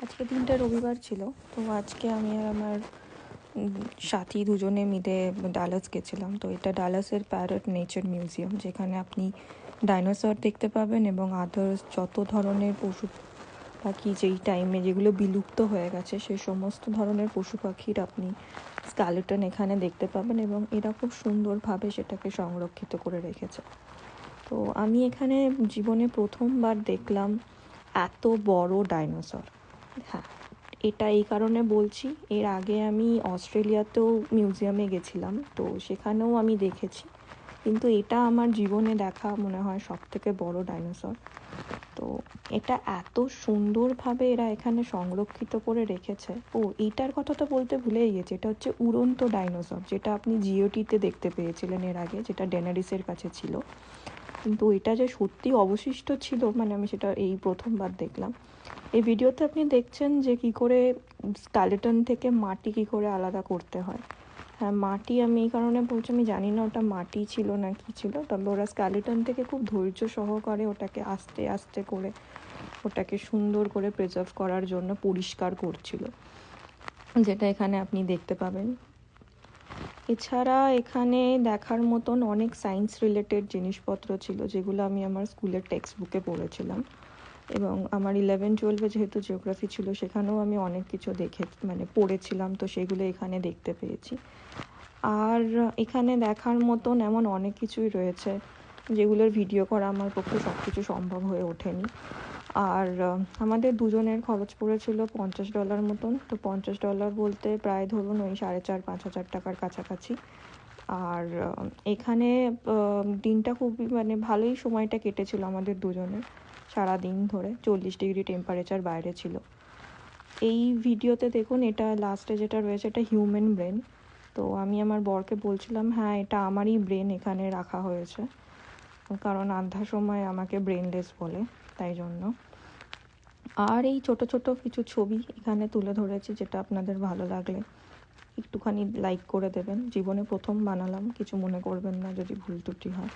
আজকে দিনটা রবিবার ছিল, তো আজকে আমি আর আমার সাথী দুজনে মিলে ডালাস গেছিলাম। তো এটা ডালাসের প্যারট নেচার মিউজিয়াম যেখানে আপনি ডাইনোসর দেখতে পাবেন এবং আদার্স যত ধরনের পশু পাখি যেই টাইমে যেগুলো বিলুপ্ত হয়ে গেছে সেই সমস্ত ধরনের পশু পাখির আপনি স্কালেটন এখানে দেখতে পাবেন এবং এরা খুব সুন্দরভাবে সেটাকে সংরক্ষিত করে রেখেছে। তো আমি এখানে জীবনে প্রথমবার দেখলাম এত বড় ডাইনোসর হ্যাঁ এটা এই কারণে বলছি। এর আগে আমি অস্ট্রেলিয়াতেও মিউজিয়ামে গেছিলাম, তো সেখানেও আমি দেখেছি। কিন্তু এটা আমার জীবনে দেখা মনে হয় সব থেকে বড় ডাইনোসর। তো এটা এত সুন্দরভাবে এরা এখানে সংরক্ষিত করে রেখেছে। ও, এইটার কথা তো বলতে ভুলেই গেছি। এটা হচ্ছে উড়ন্ত ডাইনোসর, যেটা আপনি জিওটিতে দেখতে পেয়েছিলেন এর আগে, যেটা ডেনারিসের কাছে ছিল। কিন্তু এটা যে সত্যি অবশিষ্ট ছিল মানে আমি সেটা এই প্রথমবার দেখলাম। এই ভিডিওতে আপনি দেখছেন যে কি করে স্কালেটন থেকে মাটি কি করে আলাদা করতে হয়। হ্যাঁ মাটি আমি এই কারণে বলছি, আমি জানি না ওটা মাটি ছিল না কি ছিল, তবে ওরা স্কালেটন থেকে খুব ধৈর্য সহকারে ওটাকে আস্তে আস্তে করে ওটাকে সুন্দর করে প্রিজার্ভ করার জন্য পরিষ্কার করছিল, যেটা এখানে আপনি দেখতে পাবেন। এছাড়া এখানে দেখার মতন অনেক সায়েন্স রিলেটেড জিনিসপত্র ছিল, যেগুলো আমি আমার স্কুলের টেক্সট বুকে পড়েছিলাম। এবং আমার ইলেভেন টুয়েলভে যেহেতু জিওগ্রাফি ছিল, সেখানেও আমি অনেক কিছু দেখে মানে পড়েছিলাম, তো সেগুলো এখানে দেখতে পেয়েছি। আর এখানে দেখার মতন এমন অনেক কিছুই রয়েছে, যেগুলোর ভিডিও করা আমার পক্ষে সব কিছু সম্ভব হয়ে ওঠেনি। আর আমাদের দুজনের খরচ পড়েছিল পঞ্চাশ ডলার মতন, তো পঞ্চাশ ডলার বলতে প্রায় ধরুন ওই সাড়ে চার, পাঁচ হাজার টাকার কাছাকাছি। আর এখানে দিনটা খুবই মানে ভালোই সময়টা কেটেছিল আমাদের দুজনের সারা দিন ধরে। চল্লিশ ডিগ্রি টেম্পারেচার বাইরে ছিল। এই ভিডিওতে দেখুন, এটা লাস্টে যেটা রয়েছে, এটা হিউম্যান ব্রেন তো আমি আমার বরকে বলছিলাম হ্যাঁ এটা আমারই ব্রেন এখানে রাখা হয়েছে। কারণ আধা সময় আমাকে ব্রেনলেস বলে, তাই জন্য। আর এই ছোট ছোট কিছু ছবি এখানে তুলে ধরেছি, যেটা আপনাদের ভালো লাগলে। একটুখানি লাইক করে দেবেন। জীবনে প্রথম বানালাম, কিছু মনে করবেন না যদি ভুল ত্রুটি হয়।